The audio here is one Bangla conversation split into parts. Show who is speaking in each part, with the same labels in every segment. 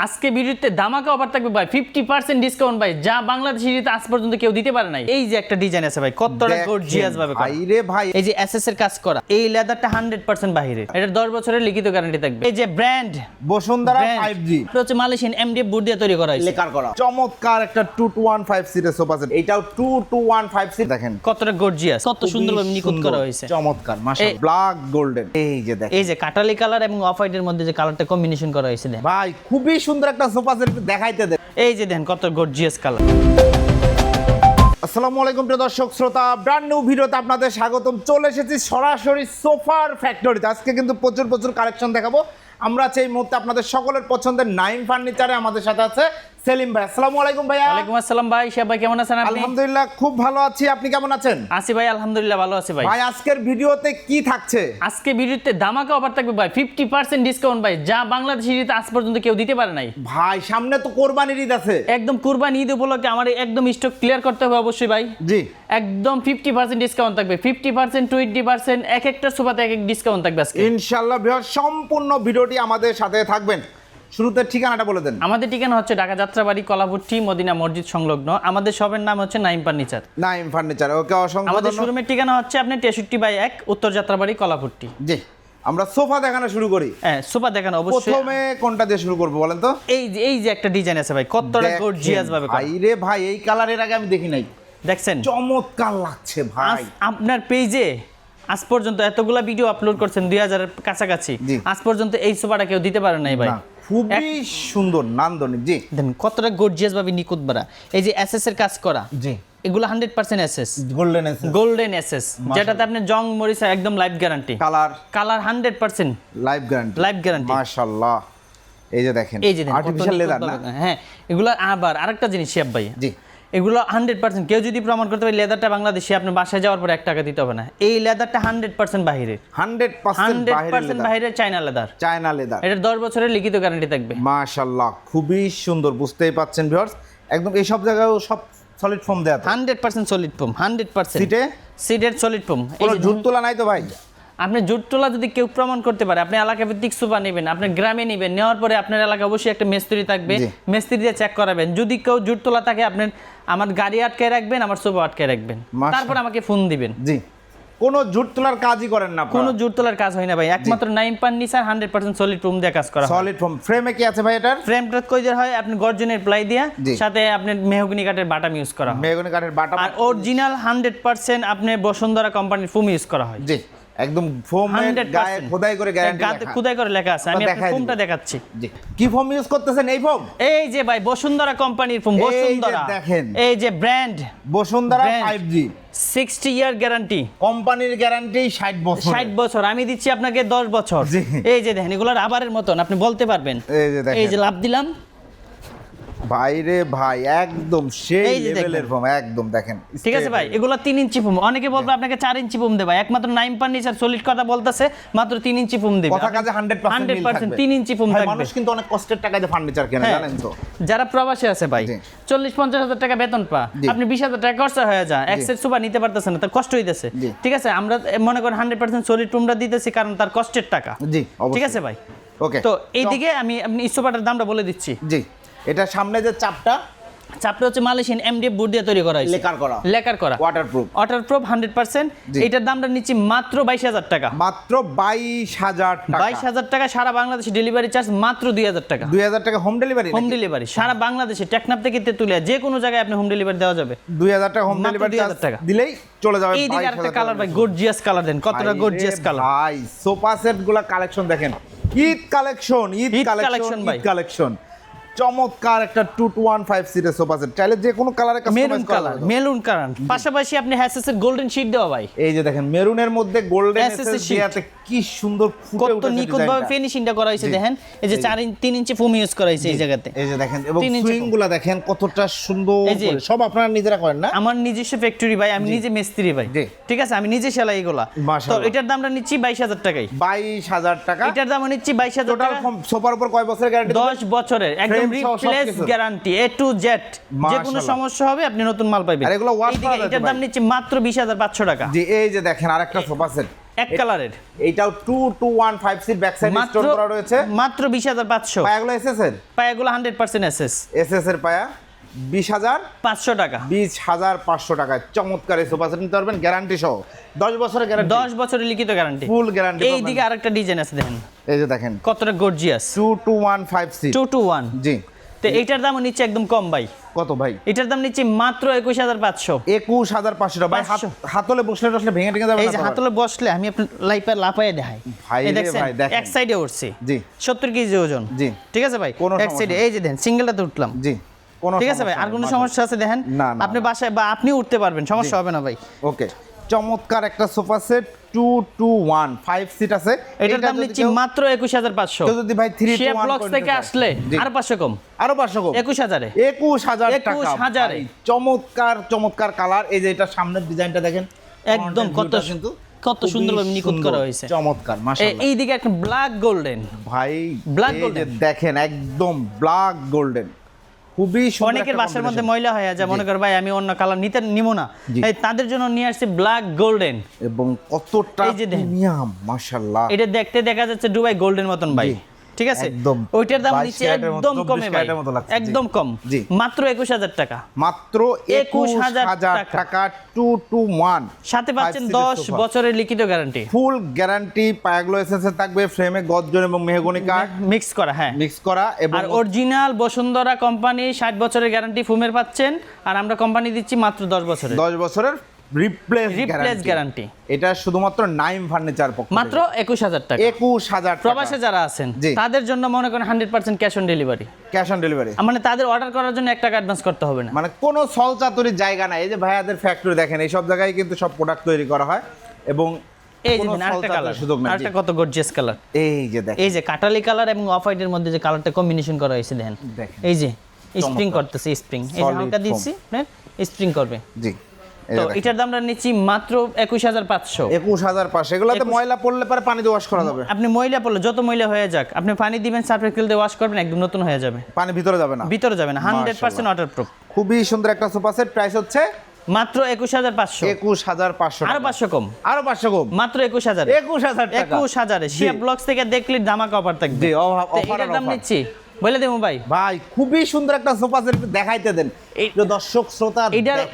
Speaker 1: আজকে ভিডিওতে ধামাকা অফার থাকবে ভাই। ফিফটি পার্সেন্ট ডিসকাউন্ট ভাই। যা বাংলাদেশি আজ পর্যন্ত কেউ দিতে পারে নাই। এই যে একটা ডিজাইন আছে ভাই কতটা গর্জিয়াস ভাবে।
Speaker 2: ভাই রে ভাই।
Speaker 1: এই যে এসএস এর কাজ করা এই লেদারটা হান্ড্রেড পার্সেন্ট বাহিরে। এটা দশ বছরের লিখিত গ্যারান্টি থাকবে। এই যে ব্র্যান্ড
Speaker 2: বসুন্ধরা ফাইভ জি
Speaker 1: এটা হচ্ছে মালয়েশিয়ান এমডিএফ বোর্ড দিয়ে তৈরি করা হয়েছে।
Speaker 2: লেকার করা। চমৎকার একটা টু টু ওয়ান ফাইভ সিটের সোফা সেট এটাও two two one five seat দেখেন।
Speaker 1: কতটা গর্জিয়াস কত সুন্দরভাবে নিখুঁত করা হয়েছে।
Speaker 2: চমৎকার মাশা ব্ল্যাক গোল্ডেন এই যে দেখেন।
Speaker 1: এই যে কাটালি কালার এবং অফ হোয়াইটের মধ্যে যে কালারটা কম্বিনেশন করা হয়েছে
Speaker 2: ভাই খুবই সুন্দর একটা সোফা সেট দেখাইতে দেন
Speaker 1: এই যে দেখেন কত গর্জিয়াস কালার
Speaker 2: আসসালামু আলাইকুম প্রিয় দর্শক শ্রোতা ব্র্যান্ড নিউ ভিডিওতে আপনাদের স্বাগতম। চলে এসেছি সরাসরি সোফার ফ্যাক্টরিতে আজকে কিন্তু প্রচুর প্রচুর কালেকশন দেখাবো। আমরা আছি এই মুহূর্তে আপনাদের সকলের পছন্দের নাইম ফার্নিচারে আমাদের সাথে আছে। সেলিম ভাই আসসালামু আলাইকুম ভাইয়া।
Speaker 1: ওয়ালাইকুম আসসালাম ভাই সাহেব ভাই কেমন আছেন আপনি?
Speaker 2: আলহামদুলিল্লাহ খুব ভালো আছি। আপনি কেমন আছেন?
Speaker 1: আসি ভাই আলহামদুলিল্লাহ ভালো আছি ভাই।
Speaker 2: ভাই আজকের ভিডিওতে কি থাকছে?
Speaker 1: আজকে ভিডিওতে ধামাকা অফার থাকবে ভাই ফিফটি পার্সেন্ট ডিসকাউন্ট ভাই যা বাংলাদেশি আজ পর্যন্ত কেউ দিতে পারে নাই।
Speaker 2: ভাই সামনে তো কোরবানির ঈদ আছে।
Speaker 1: একদম কুরবানি ঈদ উপলক্ষে আমার একদম স্টক ক্লিয়ার করতে হবে অবশ্যই ভাই।
Speaker 2: জি।
Speaker 1: একদম ফিফটি পার্সেন্ট ডিসকাউন্ট থাকবে ফিফটি পার্সেন্ট টোয়েন্টি পার্সেন্ট এক একটা সোফাতে এক এক ডিসকাউন্ট থাকবে আজকে।
Speaker 2: ইনশাল্লাহ বৃহৎ সম্পূর্ণ ভিডিওটি আমাদের সাথে থাকবেন। শুরুতে ঠিকানাটা বলে দেন।
Speaker 1: আমাদের ঠিকানা হচ্ছে ঢাকা যাত্রাবাড়ি কলাভট্টি মদিনা মসজিদ সংলগ্ন। আমাদের শপের নাম হচ্ছে Naim furniture.
Speaker 2: Naim furniture okay অসংখ্য
Speaker 1: আমাদের শোরুমের ঠিকানা হচ্ছে আপনি তেষট্টি বাই এক উত্তর যাত্রাবাড়ি কলাভট্টি
Speaker 2: জি আমরা সোফা দেখানো শুরু করি।
Speaker 1: হ্যাঁ সোফা দেখানো অবশ্যই।
Speaker 2: প্রথমে কোনটা দিয়ে শুরু করব বলেন তো?
Speaker 1: এই যে এই যে একটা ডিজাইন আছে ভাই কতটা গর্জিয়াস ভাবে।
Speaker 2: ভাই রে ভাই এই কালারের আগে আমি দেখি নাই।
Speaker 1: দেখছেন?
Speaker 2: চমৎকার লাগছে ভাই।
Speaker 1: আপনার পেজে আজ পর্যন্ত এতগুলা ভিডিও আপলোড করছেন দুই হাজারের কাছাকাছি। আজ পর্যন্ত এই সোফাটা কেউ দিতে পারে নাই ভাই।
Speaker 2: খুবই সুন্দর নান্দনিক জি।
Speaker 1: দেখেন কতটা গর্জিয়াস ভাবে নিকুত বাড়া। এই যে এসএস এর কাজ করা
Speaker 2: জি।
Speaker 1: এগুলো hundred percent SS
Speaker 2: golden
Speaker 1: golden SS যেটাতে আপনি জং মরিচা একদম life guarantee
Speaker 2: colour
Speaker 1: colour hundred percent
Speaker 2: life guarantee
Speaker 1: life guarantee
Speaker 2: মাশাআল্লাহ। এই যে দেখেন
Speaker 1: এই যে
Speaker 2: আর্টিফিশিয়াল লেদার না?
Speaker 1: হ্যাঁ এগুলো আবার আরেকটা জিনিস শিয়াব ভাই।
Speaker 2: জি।
Speaker 1: এগুলো হান্ড্রেড পার্সেন্ট কেউ যদি প্রমাণ করতে পারে লেদারটা বাংলাদেশে আপনি বাসায় যাওয়ার পর এক টাকা দিতে হবে না। এই লেদারটা হান্ড্রেড পার্সেন্ট বাহিরে
Speaker 2: হান্ড্রেড
Speaker 1: হান্ড্রেড পার্সেন্ট
Speaker 2: লেদার
Speaker 1: বাহিরে চাইনা লেদার
Speaker 2: চায়না লেদার
Speaker 1: এটার দশ বছরের লিখিত গ্যারান্টি থাকবে।
Speaker 2: মাশাআল্লাহ খুবই সুন্দর বুঝতেই পাচ্ছেন ভিউয়ার্স একদম এই সব জায়গায়ও সব সলিড ফর্ম দেয়া
Speaker 1: hundred percent solid foam hundred percent
Speaker 2: সিটে
Speaker 1: সিটের সলিড ফোম
Speaker 2: কোনো ঝুট তোলা নাই তো ভাই?
Speaker 1: আপনি জুট তোলা যদি কেউ প্রমাণ করতে পারে আপনি এলাকা ভিত্তিক সুপা নেবেন আপনি গ্রামে নেবেন নেওয়ার পরে আপনার এলাকায় অবশ্যই একটা মিস্ত্রি থাকবে মিস্ত্রি দিয়ে চেক করাবেন। যদি কেউ জুট তোলা থাকে আপনি আমার গাড়ি আটকে রাখবেন আমার সোফা আটকে রাখবেন। তারপর আমাকে ফোন দিবেন।
Speaker 2: জি। কোনো ঝুট তোলার কাজই করেন না
Speaker 1: কোনো জুট তোলার কাজ হয় না ভাই। একমাত্র নাইন পান নিসার হান্ড্রেড পার্সেন্ট সলিড রুম দিয়ে কাজ করা
Speaker 2: সলিড ফর্ম ফ্রেমে কি আছে ভাই এটার?
Speaker 1: ফ্রেমটা কই দেওয়া হয় আপনি গর্জনের প্লাই দিয়া সাথে আপনি মেহগনি কাঠের বাটাম ইউজ করা হয়।
Speaker 2: মেগনি কাঠের বাটা
Speaker 1: আর অরিজিনাল হান্ড্রেড পার্সেন্ট আপনি বসুন্ধরা কোম্পানির ফোম ইউজ করা হয়।
Speaker 2: জি। একদম ফোমের গায়ে খোদাই করে গ্যারান্টি
Speaker 1: খুদাই করে লেখা আছে। আমি
Speaker 2: দেখাই
Speaker 1: ফোমটা দেখাচ্ছি।
Speaker 2: জি। কি ফোম ইউজ করতেছেন এই ফোম
Speaker 1: এই যে ভাই বসুন্ধরা কোম্পানির
Speaker 2: যে
Speaker 1: বসুন্ধরা।
Speaker 2: দেখেন।
Speaker 1: এই যে brand
Speaker 2: Bashundhara 5G
Speaker 1: sixty year guarantee
Speaker 2: কোম্পানির গ্যারান্টি 60 বছর
Speaker 1: ষাট বছর। আমি দিচ্ছি আপনাকে দশ বছর। এই যে দেখেন এগুলো রাবারের মতন আপনি বলতে পারবেন।
Speaker 2: এই যে দেখেন।
Speaker 1: এই যে লাভ দিলাম।
Speaker 2: ভাইরে ভাই একদম সেই লেভেলের ফোম একদম দেখেন
Speaker 1: ঠিক আছে ভাই এগুলো ইঞ্চি ফুম অনেকে বলবে আপনাকে চার ইঞ্চি ফুম দেবে একমাত্র ফার্নিচার সলিড কথা বলতেছে মাত্র ইঞ্চি ফুম দেবে।
Speaker 2: কথা কাজে 100%
Speaker 1: হান্ড্রেড
Speaker 2: মিল
Speaker 1: পার্সেন্ট
Speaker 2: থাকবে।
Speaker 1: তিন ইঞ্চি ফুম থাকবে।
Speaker 2: মানুষ কিন্তু অনেক কষ্টের ফার্নিচার কেনে
Speaker 1: হ্যাঁ।
Speaker 2: জানেন তো।
Speaker 1: যারা প্রবাসী আছে ভাই
Speaker 2: জি।
Speaker 1: চল্লিশ পঞ্চাশ হাজার টাকা বেতন পা। আপনি বিশ হাজার টাকা খরচা হয়ে যায় এক সেট সুপার নিতে পারতেছে না তার কষ্ট হইতেছে। ঠিক আছে আমরা মনে করেন হান্ড্রেড পার্সেন্ট সলিড রুমটা দিতেছি কারণ তার কষ্টের টাকা।
Speaker 2: জি
Speaker 1: ঠিক আছে ভাই?
Speaker 2: ওকে
Speaker 1: তো এইদিকে আমি আপনি সোফাটার দামটা বলে দিচ্ছি।
Speaker 2: জি। এটা সামনে যে চাপটা
Speaker 1: চাপটা হচ্ছে মালয়েশিয়ান এমডিএফ বোর্ড দিয়ে তৈরি করা হয়েছে।
Speaker 2: লেকার করা।
Speaker 1: লেকার করা।
Speaker 2: ওয়াটারপ্রুফ
Speaker 1: এটার দামটা মাত্র বাইশ হাজার টাকা।
Speaker 2: মাত্র টাকা।
Speaker 1: সারা বাংলাদেশে ডেলিভারি চার্জ মাত্র দুই হাজার টাকা।
Speaker 2: দুই হাজার টাকা হোম ডেলিভারি
Speaker 1: হোম ডেলিভারি সারা বাংলাদেশে থেকে তেতুলিয়া যে কোনো জায়গায় আপনি হোম ডেলিভারি দেওয়া যাবে।
Speaker 2: দুই হাজার টাকা হোম ডেলিভারি
Speaker 1: 2000 টাকা।
Speaker 2: দিলেই চলে যাবে
Speaker 1: এই দিকে
Speaker 2: 22,000
Speaker 1: আরেকটা কালার ভাই গর্জিয়াস কালার দেন। কতটা গর্জিয়াস কালার
Speaker 2: ভাই সোফা সেটগুলা কালেকশন দেখেন। ঈদ কালেকশন ঈদ কালেকশন
Speaker 1: ভাই।
Speaker 2: ঈদ কালেকশন চমৎকার একটা টু টু ওয়ান ফাইভ সিটের সোফা সেট। চাইলে যে কোনো কালারে
Speaker 1: মেরুন কালার মেরুন কালার পাশাপাশি আপনি হ্যাসেস এর গোল্ডেন শীট দেওয়া ভাই।
Speaker 2: এই যে দেখেন মেরুনের মধ্যে গোল্ডেন। দিয়াতে কি সুন্দর ফুটে
Speaker 1: কত
Speaker 2: উঠেছে
Speaker 1: ভাবে ফিনিশিংটা করা হয়েছে দেখেন। এই যে
Speaker 2: এই যে।
Speaker 1: চার ইঞ্চি তিন ইঞ্চি ফোম ইউজ করা হয়েছে এই জায়গাতে।
Speaker 2: এই যে দেখেন এবং
Speaker 1: তিন
Speaker 2: সুইংগুলা দেখেন কতটা সুন্দর করে। সব আপনারা নিজেরা করেন না?
Speaker 1: আমার নিজস্ব ফ্যাক্টরি ভাই আমি নিজে মিস্ত্রি ভাই। ঠিক আছে আমি নিজে সেলাই এগুলা। তো এটার দামটা নিচ্ছি বাইশ হাজার টাকাই
Speaker 2: বাইশ হাজার টাকা।
Speaker 1: এটার দাম নিচ্ছি বাইশ হাজার
Speaker 2: টোটাল
Speaker 1: টাকা।
Speaker 2: সোফার উপর কয় বছরের গ্যারান্টি
Speaker 1: দশ বছরের একদম
Speaker 2: Frame
Speaker 1: replace guarantee A to Z যে কোনো সমস্যা হবে আপনি নতুন মাল পাইবেন।
Speaker 2: আর এগুলো
Speaker 1: ওয়াশ
Speaker 2: করা
Speaker 1: এটার দাম? নিচ্ছি মাত্র বিশ হাজার পাঁচশো টাকা।
Speaker 2: যে এই যে দেখেন আরেকটা সোফা সেট।
Speaker 1: এক কালারের।
Speaker 2: এইটাও two two one five seat back side store করা রয়েছে।
Speaker 1: মাত্র বিশ হাজার পাঁচশো।
Speaker 2: পায়াগুলো এসএস এর?
Speaker 1: পায়াগুলো হান্ড্রেড পার্সেন্ট এসএস
Speaker 2: এসএস এর পায়া? বিশ হাজার
Speaker 1: পাঁচশো টাকা।
Speaker 2: বিশ হাজার পাঁচশো টাকায় চমৎকার এই সোফা সেট নিতে পারবেন গ্যারান্টি সহ। দশ বছরের গ্যারান্টি
Speaker 1: দশ বছরের লিখিত গ্যারান্টি
Speaker 2: ফুল গ্যারান্টি
Speaker 1: এই দিকে আরেকটা ডিজাইন আছে দেখেন।
Speaker 2: এই যে দেখেন।
Speaker 1: কতটা gorgeous
Speaker 2: two two one five
Speaker 1: two two one
Speaker 2: জি।
Speaker 1: তো এইটার দামও নিচ্ছে একদম কম ভাই।
Speaker 2: কত ভাই?
Speaker 1: এটার দাম নিচ্ছে মাত্র একুশ হাজার পাঁচশো।
Speaker 2: একুশ হাজার পাঁচশো টাকা। ভাই হাত- হাতলে বসলে ভেঙে টেঙে যাবে
Speaker 1: এই যে হাতলে বসলে আমি আপনার লাপাইয়ে দেখাই।
Speaker 2: ভাই দেখেন।
Speaker 1: এক সাইডে উঠছে।
Speaker 2: জি।
Speaker 1: সত্তর কেজি ওজন।
Speaker 2: জি।
Speaker 1: ঠিক আছে ভাই?
Speaker 2: কোনো
Speaker 1: এক সাইডে এই যে দেন সিঙ্গেলটাতে উঠলাম।
Speaker 2: জি।
Speaker 1: ঠিক আছে ভাই আর কোনো সমস্যা আছে দেখেন?
Speaker 2: না,
Speaker 1: আপনি বাসায় বা আপনি উঠতে পারবেন সমস্যা হবে না ভাই।
Speaker 2: ওকে চমৎকার একটা sofa set two two one five seat আছে।
Speaker 1: এটার দাম নিচ্ছি মাত্র একুশ হাজার পাঁচশো।
Speaker 2: যদি ভাই থ্রি
Speaker 1: শেপ ব্লকস থেকে আসলে আর পাঁচশো কম।
Speaker 2: আরও পাঁচশো কম।
Speaker 1: একুশ হাজারে।
Speaker 2: একুশ হাজার
Speaker 1: একুশ হাজারে।
Speaker 2: চমৎকার চমৎকার কালার। এই যে এটা সামনের ডিজাইনটা দেখেন।
Speaker 1: একদম কত
Speaker 2: কিন্তু
Speaker 1: কত সুন্দরভাবে নিখুঁত করা হয়েছে।
Speaker 2: চমৎকার
Speaker 1: এ-
Speaker 2: মাশাআল্লাহ
Speaker 1: এইদিকে একটা ব্ল্যাক গোল্ডেন
Speaker 2: ভাই এই যে
Speaker 1: golden।
Speaker 2: দেখেন একদম ব্ল্যাক গোল্ডেন খুবই
Speaker 1: অনেকের বাসার মধ্যে। ময়লা হয় যায় মনে কর ভাই আমি অন্য কালার নিতে নিব না
Speaker 2: জি।
Speaker 1: তাদের জন্য নিয়ে আসছি ব্ল্যাক গোল্ডেন
Speaker 2: এবং কতটা
Speaker 1: এই যে।
Speaker 2: প্রিমিয়াম মাশাআল্লাহ
Speaker 1: এটা দেখতে দেখা যাচ্ছে দুবাই গোল্ডেন মতন ভাই। ঠিক আছে?
Speaker 2: একদম।
Speaker 1: ওইটার দাম
Speaker 2: 22
Speaker 1: নিচ্ছে
Speaker 2: ক্যারেটের মতো,
Speaker 1: একদম কমে ভাই। একদম কম।
Speaker 2: জি।
Speaker 1: মাত্র একুশ হাজার টাকা।
Speaker 2: মাত্র
Speaker 1: 21,000 টাকা।
Speaker 2: টাকা টু টু ওয়ান
Speaker 1: সাথে পাচ্ছেন দশ বছরের লিখিত গ্যারান্টি
Speaker 2: ফুল গ্যারান্টি পায়াগুলো এসেন্সে থাকবে ফ্রেমে গর্জন এবং মেহগনি কাঠ।
Speaker 1: মিক্স করা হ্যাঁ।
Speaker 2: মিক্স করা এবং
Speaker 1: আর অরিজিনাল বসুন্ধরা কোম্পানি ষাট বছরের গ্যারান্টি ফুমের পাচ্ছেন। আর আমরা কোম্পানি দিচ্ছি মাত্র দশ বছরের।
Speaker 2: দশ বছরের রিপ্লেস
Speaker 1: রিপ্লেস গ্যারান্টি
Speaker 2: এটা শুধুমাত্র নাইম ফার্নিচার পক্ষ
Speaker 1: মাত্র একুশ হাজার টাকা।
Speaker 2: একুশ হাজার
Speaker 1: প্রবাসে যারা আছেন তাদের জন্য মনে করেন hundred percent cash on delivery
Speaker 2: cash on delivery
Speaker 1: মানে তাদের অর্ডার করার জন্য এক টাকা অ্যাডভান্স করতে হবে না।
Speaker 2: মানে কোনো সলচাতুরির জায়গা নাই। এই যে ভাইয়াদের ফ্যাক্টরি দেখেন এই সব জায়গায় কিন্তু সব প্রোডাক্ট তৈরি করা হয় এবং
Speaker 1: এই যে আরেকটা কালার আরেকটা কত গর্জিয়াস কালার
Speaker 2: এই যে দেখেন।
Speaker 1: এই যে কাটালি কালার এবং অফ হোয়াইটের মধ্যে যে কালারটা কম্বিনেশন করা হয়েছে দেখেন। এই যে স্প্রিং করতেছে স্প্রিং এই হালকা দিচ্ছি স্প্রিং করবে।
Speaker 2: জি।
Speaker 1: তো। এটার দামটা নিচ্ছি মাত্র একুশ হাজার পাঁচশো।
Speaker 2: একুশ হাজার পাঁচশো এগুলোতে ময়লা পড়লে পরে পানি দিয়ে ওয়াশ করা যাবে।
Speaker 1: আপনি ময়লা পড়লে যত ময়লা হয়ে যাক আপনি পানি দিবেন সার্ফেক্সেল দিয়ে ওয়াশ করবেন একদম নতুন হয়ে যাবে।
Speaker 2: পানি ভিতরে যাবে না।
Speaker 1: ভিতরে যাবে না হান্ড্রেড পার্সেন্ট ওয়াটার প্রুফ
Speaker 2: খুবই সুন্দর একটা সোফা সেট প্রাইস হচ্ছে
Speaker 1: মাত্র একুশ হাজার পাঁচশো।
Speaker 2: একুশ হাজার পাঁচশো
Speaker 1: আরও পাঁচশো কম।
Speaker 2: আরও পাঁচশো কম।
Speaker 1: মাত্র একুশ হাজার।
Speaker 2: একুশ হাজার
Speaker 1: একুশ হাজারে। শিয়া ব্লগস থেকে দেখলে দামাকা অফার থাকবে।
Speaker 2: অফার
Speaker 1: দাম নিচ্ছি। বলে দেবো ভাই।
Speaker 2: ভাই খুবই সুন্দর একটা সোফা সেট দেখাইতে দেন।
Speaker 1: এই-
Speaker 2: প্রিয় দর্শক শ্রোতা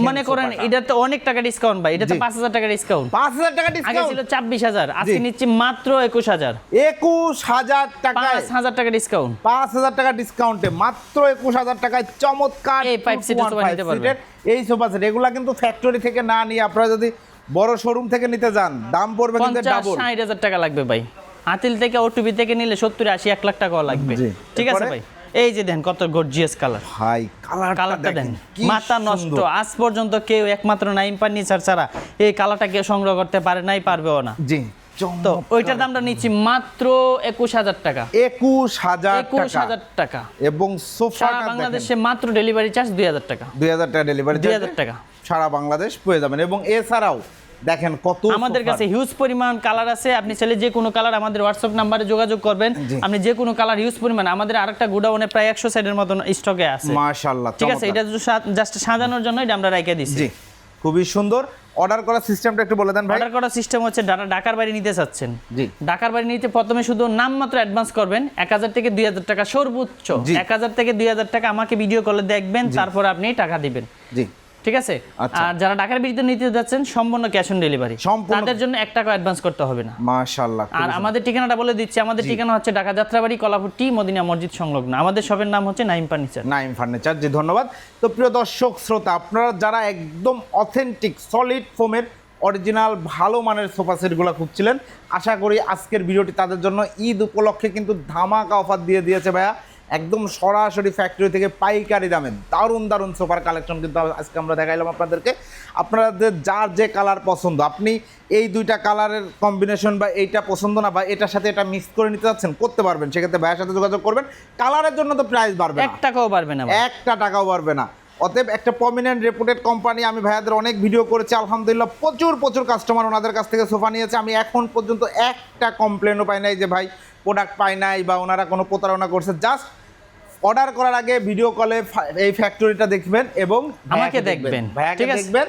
Speaker 1: মনে করেন
Speaker 2: সোফাটা।
Speaker 1: এটাতে অনেক টাকা ডিসকাউন্ট ভাই এটা তো পাঁচ হাজার টাকা ডিসকাউন্ট
Speaker 2: পাঁচ হাজার টাকা
Speaker 1: আগে
Speaker 2: ডিসকাউন্ট
Speaker 1: ছিল ছাব্বিশ হাজার আজকে নিচ্ছি মাত্র একুশ হাজার।
Speaker 2: একুশ হাজার টাকায়।
Speaker 1: পাঁচ হাজার টাকা ডিসকাউন্ট
Speaker 2: পাঁচ হাজার টাকা ডিসকাউন্টে মাত্র একুশ হাজার টাকায় চমৎকার
Speaker 1: এই sofa
Speaker 2: five
Speaker 1: নিতে পারবেন।
Speaker 2: এই সোফা সেট এগুলা কিন্তু ফ্যাক্টরি থেকে না নিয়ে আপনারা যদি বড় শোরুম থেকে নিতে যান দাম পড়বে কিন্তু ডাবল
Speaker 1: ষাট হাজার টাকা লাগবে ভাই। আতিল থেকে ওটুবি থেকে নিলে সত্তর আশি এক লাখ টাকাও লাগবে। ঠিক আছে ভাই? এই যে দেন কত গর্জিয়াস কালার
Speaker 2: ভাই কালারটা
Speaker 1: কালারটা দেন।
Speaker 2: দেখেন
Speaker 1: মাথা নষ্ট। আজ পর্যন্ত কেউ একমাত্র নাইম ফার্নিচার ছাড়া এই কালারটা কেউ সংগ্রহ করতে পারে নাই পারবেও না।
Speaker 2: জি
Speaker 1: তো। ওইটার দামটা নিচ্ছি মাত্র একুশ হাজার টাকা।
Speaker 2: একুশ হাজার
Speaker 1: একুশ
Speaker 2: টাকা
Speaker 1: হাজার টাকা।
Speaker 2: এবং
Speaker 1: সারা
Speaker 2: সোফাটা
Speaker 1: বাংলাদেশে মাত্র ডেলিভারি চার্জ দুই হাজার টাকা।
Speaker 2: দুই হাজার টাকা ডেলিভারি
Speaker 1: দুই হাজার টাকা।
Speaker 2: সারা বাংলাদেশ পেয়ে যাবেন। এবং এছাড়াও দেখেন কত
Speaker 1: আমাদের কাছে হিউজ পরিমাণ কালার আছে। আপনি চাইলে যে কোনো কালার আমাদের হোয়াটসঅ্যাপ নাম্বারে যোগাযোগ করবেন। আপনি যে কোনো কালার হিউজ পরিমাণ আমাদের আরেকটা গোডাউনে প্রায় একশো সাইডের মতন স্টকে আছে।
Speaker 2: মাশাআল্লাহ
Speaker 1: ঠিক আছে এটা জাস্ট সাজানোর জন্য এটা আমরা রাইখে দিচ্ছি
Speaker 2: জি খুবই সুন্দর। অর্ডার করার সিস্টেমটা একটু বলে দেন ভাই।
Speaker 1: অর্ডার করার সিস্টেম হচ্ছে যারা ঢাকার বাড়ি নিতে চাচ্ছেন।
Speaker 2: জি।
Speaker 1: ঢাকার বাড়ি নিতে প্রথমে শুধু নামমাত্র অ্যাডভান্স করবেন। এক হাজার থেকে দুই হাজার টাকা সর্বোচ্চ।
Speaker 2: জি।
Speaker 1: এক হাজার থেকে দুই হাজার টাকা আমাকে ভিডিও কলে দেখবেন তারপর আপনি টাকা দিবেন।
Speaker 2: জি।
Speaker 1: ঠিক আছে?
Speaker 2: আচ্ছা।
Speaker 1: আর যারা ঢাকার বিরুদ্ধে নিতে যাচ্ছেন সম্পূর্ণ ক্যাশ অন ডেলিভারি তাদের জন্য এক টাকা অ্যাডভান্স করতে হবে না।
Speaker 2: মাশাআল্লাহ
Speaker 1: আর আমাদের ঠিকানাটা বলে দিচ্ছি আমাদের ঠিকানা হচ্ছে ঢাকা যাত্রাবাড়ি কলাপুর টি মদিনা মসজিদ সংলগ্ন। আমাদের শপের নাম হচ্ছে নাইম ফার্নিচার।
Speaker 2: নাইম ফার্নিচার জি ধন্যবাদ। তো প্রিয় দর্শক শ্রোতা আপনারা যারা একদম অথেন্টিক সলিড ফোমের অরিজিনাল ভালো মানের সোফা সেটগুলো খুঁজছিলেন আশা করি আজকের ভিডিওটি তাদের জন্য ঈদ উপলক্ষে কিন্তু ধামাকা অফার দিয়ে দিয়েছে ভাইয়া। একদম সরাসরি ফ্যাক্টরি থেকে পাইকারি দামে দারুণ দারুণ সোফার কালেকশন কিন্তু আজকে আমরা দেখাইলাম আপনাদেরকে। আপনাদের যার যে কালার পছন্দ আপনি এই দুইটা কালারের কম্বিনেশন বা এইটা পছন্দ না বা এটার সাথে এটা মিক্স করে নিতে চাচ্ছেন করতে পারবেন। সেক্ষেত্রে ভাইয়ের সাথে যোগাযোগ করবেন। কালারের জন্য তো প্রাইস বাড়বে
Speaker 1: এক টাকাও বাড়বে না
Speaker 2: একটা টাকাও বাড়বে না। অতএব একটা প্রমিনেন্ট রেপুটেড কোম্পানি আমি ভাইয়াদের অনেক ভিডিও করেছি আলহামদুলিল্লাহ প্রচুর প্রচুর কাস্টমার ওনাদের কাছ থেকে সোফা নিয়েছে। আমি এখন পর্যন্ত একটা কমপ্লেনও পাই নাই যে ভাই প্রোডাক্ট পাই নাই বা ওনারা কোনো প্রতারণা করছে। জাস্ট অর্ডার করার আগে ভিডিও কলে এই ফ্যাক্টরিটা দেখবেন এবং
Speaker 1: আমাকে দেখবেন।
Speaker 2: ভাইয়াকে দেখবেন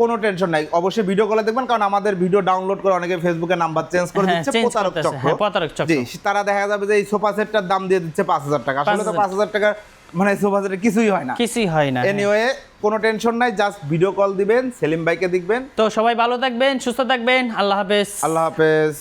Speaker 2: কোনো টেনশন নাই। অবশ্যই ভিডিও কলে দেখবেন কারণ আমাদের ভিডিও ডাউনলোড করে অনেকে ফেসবুকে নাম্বার চেঞ্জ করে
Speaker 1: হ্যাঁ,
Speaker 2: দিচ্ছে প্রতারক চক্র।
Speaker 1: হ্যাঁ, প্রতারক চক্র।
Speaker 2: জি তারা দেখা যাবে যে এই সোফা সেটটার দাম দিয়ে দিচ্ছে পাঁচ হাজার টাকা। আসলে তো
Speaker 1: 5,000
Speaker 2: পাঁচ হাজার টাকা মানে সোফা সেটের কিছুই হয় না।
Speaker 1: কিছুই হয় না
Speaker 2: এনিওয়ে কোনো টেনশন নাই জাস্ট ভিডিও কল দিবেন সেলিম ভাইকে দেখবেন।
Speaker 1: তো সবাই ভালো থাকবেন সুস্থ থাকবেন আল্লাহ হাফেজ।
Speaker 2: আল্লাহ হাফেজ।